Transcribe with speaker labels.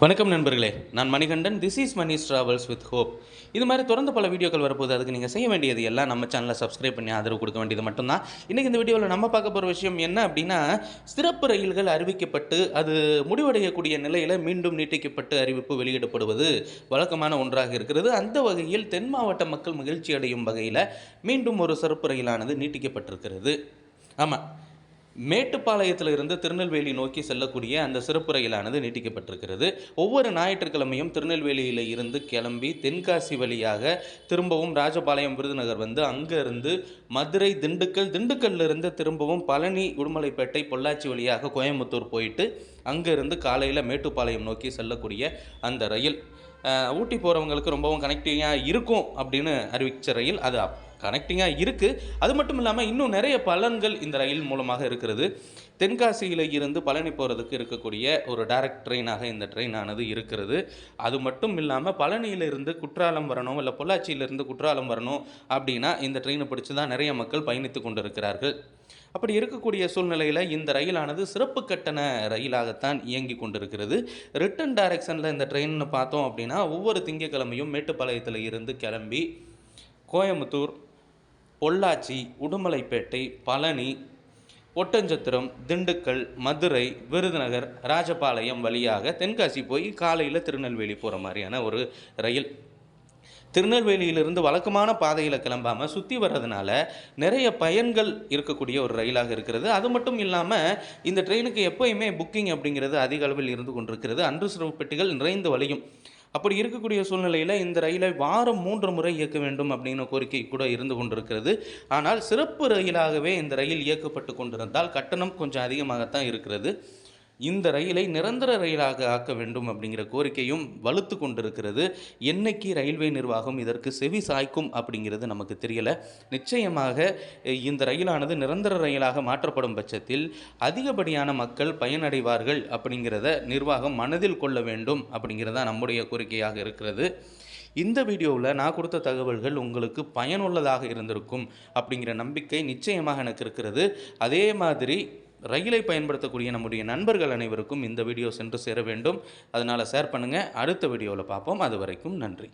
Speaker 1: வணக்கம் நண்பர்களே. நான் Manikandan. This is Mani's travels with hope இது மாதிரி தொடர்ந்து பல வீடியோக்கள் வரப்போது அதுக்கு நீங்கள் செய்ய வேண்டியது எல்லாம் நம்ம சேனலை சப்ஸ்கிரைப் பண்ணி ஆதரவு கொடுக்க வேண்டியது மட்டும்தான். இன்றைக்கி இந்த வீடியோவில் நம்ம பார்க்க போகிற விஷயம் என்ன அப்படின்னா சிறப்பு ரயில்கள் அறிவிக்கப்பட்டு அது முடிவடையக்கூடிய நிலையில் மீண்டும் நீட்டிக்கப்பட்டு அறிவிப்பு வெளியிடப்படுவது வழக்கமான ஒன்றாக இருக்கிறது. அந்த வகையில் தென் மாவட்ட மக்கள் மகிழ்ச்சி அடையும் வகையில் மீண்டும் ஒரு சிறப்பு ரயிலானது நீட்டிக்கப்பட்டிருக்கிறது. ஆமாம் மேட்டுப்பாளையத்தில் இருந்து திருநெல்வேலி நோக்கி செல்லக்கூடிய அந்த சிறப்பு ரயிலானது நீட்டிக்கப்பட்டிருக்கிறது. ஒவ்வொரு ஞாயிற்றுக்கிழமையும் திருநெல்வேலியில் இருந்து கிளம்பி தென்காசி வழியாக திரும்பவும் ராஜபாளையம் விருதுநகர் வந்து அங்கேருந்து மதுரை திண்டுக்கல் திண்டுக்கல்லிருந்து திரும்பவும் பழனி உடுமலைப்பேட்டை பொள்ளாச்சி வழியாக கோயம்புத்தூர் போயிட்டு அங்கேருந்து காலையில் மேட்டுப்பாளையம் நோக்கி செல்லக்கூடிய அந்த ரயில். ஊட்டி போகிறவங்களுக்கு ரொம்பவும் கனெக்டிங்காக இருக்கும் அப்படின்னு அறிவிச்ச ரயில் அது. கனெக்டிங்காக இருக்குது அது மட்டும் இல்லாமல் இன்னும் நிறைய பலன்கள் இந்த ரயில் மூலமாக இருக்கிறது. தென்காசியில் இருந்து பழனி போகிறதுக்கு இருக்கக்கூடிய ஒரு டைரக்ட் ட்ரெயினாக இந்த ட்ரெயினானது இருக்கிறது. அது மட்டும் இல்லாமல் பழனியிலிருந்து குற்றாலம் வரணும் இல்லை பொள்ளாச்சியிலிருந்து குற்றாலம் வரணும் அப்படின்னா இந்த ட்ரெயினை பிடிச்சி தான் நிறைய மக்கள் பயணித்து கொண்டிருக்கிறார்கள். அப்படி இருக்கக்கூடிய சூழ்நிலையில் இந்த ரயிலானது சிறப்பு கட்டண ரயிலாகத்தான் இயங்கி கொண்டிருக்கிறது. ரிட்டன் டைரக்ஷனில் இந்த ட்ரெயின்னு பார்த்தோம் அப்படின்னா ஒவ்வொரு திங்கட்கிழமையும் மேட்டுப்பாளையத்தில் இருந்து கிளம்பி கோயம்புத்தூர் பொள்ளாச்சி உடுமலைப்பேட்டை பழனி ஒட்டஞ்சத்திரம் திண்டுக்கல் மதுரை விருதுநகர் ராஜபாளையம் வழியாக தென்காசி போய் காலையில் திருநெல்வேலி போகிற மாதிரியான ஒரு ரயில். திருநெல்வேலியிலிருந்து வழக்கமான பாதையில் கிளம்பாமல் சுற்றி வர்றதுனால நிறைய பயன்கள் இருக்கக்கூடிய ஒரு ரயிலாக இருக்கிறது. அது மட்டும் இல்லாமல் இந்த ட்ரெயினுக்கு எப்போயுமே புக்கிங் அப்படிங்கிறது அதிக அளவில் இருந்து கொண்டிருக்கிறது. அன்று சிறப்பு பெட்டிகள் நிறைந்து வழியும். அப்படி இருக்கக்கூடிய சூழ்நிலையில் இந்த ரயிலை வாரம் மூன்று முறை இயக்க வேண்டும் அப்படிங்கிற கோரிக்கை கூட இருந்து கொண்டிருக்கிறது. ஆனால் சிறப்பு ரயிலாகவே இந்த ரயில் இயக்கப்பட்டு கொண்டிருந்தால் கட்டணம் கொஞ்சம் அதிகமாகத்தான் இருக்கிறது. இந்த ரயிலை நிரந்தர ரயிலாக ஆக்க வேண்டும் அப்படிங்கிற கோரிக்கையும் வலுத்து கொண்டிருக்கிறது. என்னைக்கு ரயில்வே நிர்வாகம் இதற்கு செவி சாய்க்கும் அப்படிங்கிறது நமக்கு தெரியல. நிச்சயமாக இந்த ரயிலானது நிரந்தர ரயிலாக மாற்றப்படும் பட்சத்தில் அதிகப்படியான மக்கள் பயனடைவார்கள் அப்படிங்கிறத நிர்வாகம் மனதில் கொள்ள வேண்டும் அப்படிங்கிறதா நம்முடைய கோரிக்கையாக இருக்கிறது. இந்த வீடியோவில் நான் கொடுத்த தகவல்கள் உங்களுக்கு பயனுள்ளதாக இருந்திருக்கும் அப்படிங்கிற நம்பிக்கை நிச்சயமாக எனக்கு இருக்கிறது. அதே மாதிரி ரயிலை பயன்படுத்தக்கூடிய நம்முடைய நண்பர்கள் அனைவருக்கும் இந்த வீடியோ சென்று சேர வேண்டும். அதனால் ஷேர் பண்ணுங்கள் அடுத்த வீடியோவில் பார்ப்போம். அது வரைக்கும் நன்றி.